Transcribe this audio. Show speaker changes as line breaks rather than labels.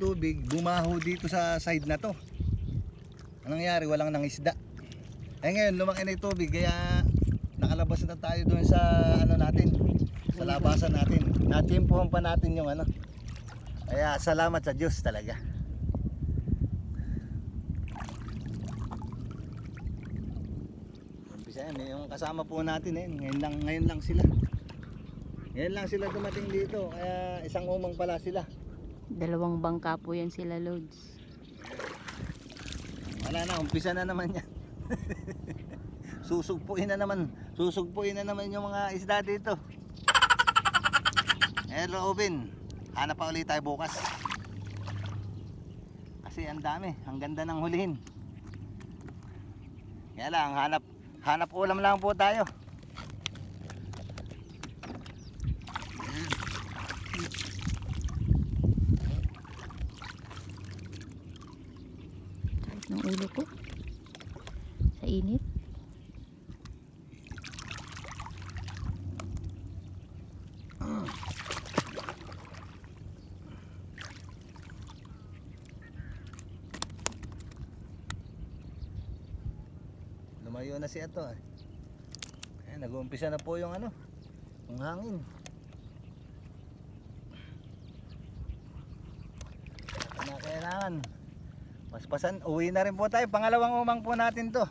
tubig bumaho dito sa side na to. Anong nangyari? Walang nangisda. Eh ngayon, lumaki na yung tubig kaya nakalabas na tayo doon sa ano natin, sa labasan natin. Natimpuhan pa natin yung ano. Kaya salamat sa Diyos talaga. Umpisa yan, yung kasama po natin eh. Ngayon lang, ngayon lang sila. Ngayon lang sila dumating dito. Kaya isang umang pala sila.
Dalawang bangka po yan sila, Lods.
Wala na, umpisa na naman yan. Susugpuin na naman. Susugpuin na naman yung mga isda dito. Hello, Robin. Hanap pa ulit tayo bukas. Kasi ang dami. Ang ganda ng hulihin. Kaya lang, hanap, hanap ulam lang po tayo.
Ng ulo ko. Sa init.
Lumayo na si Ato. Eh. Nag-uumpisa na po yung ano, yung hangin. Na kailangan. Paspasan, uwi na rin po tayo. Pangalawang umang po natin to.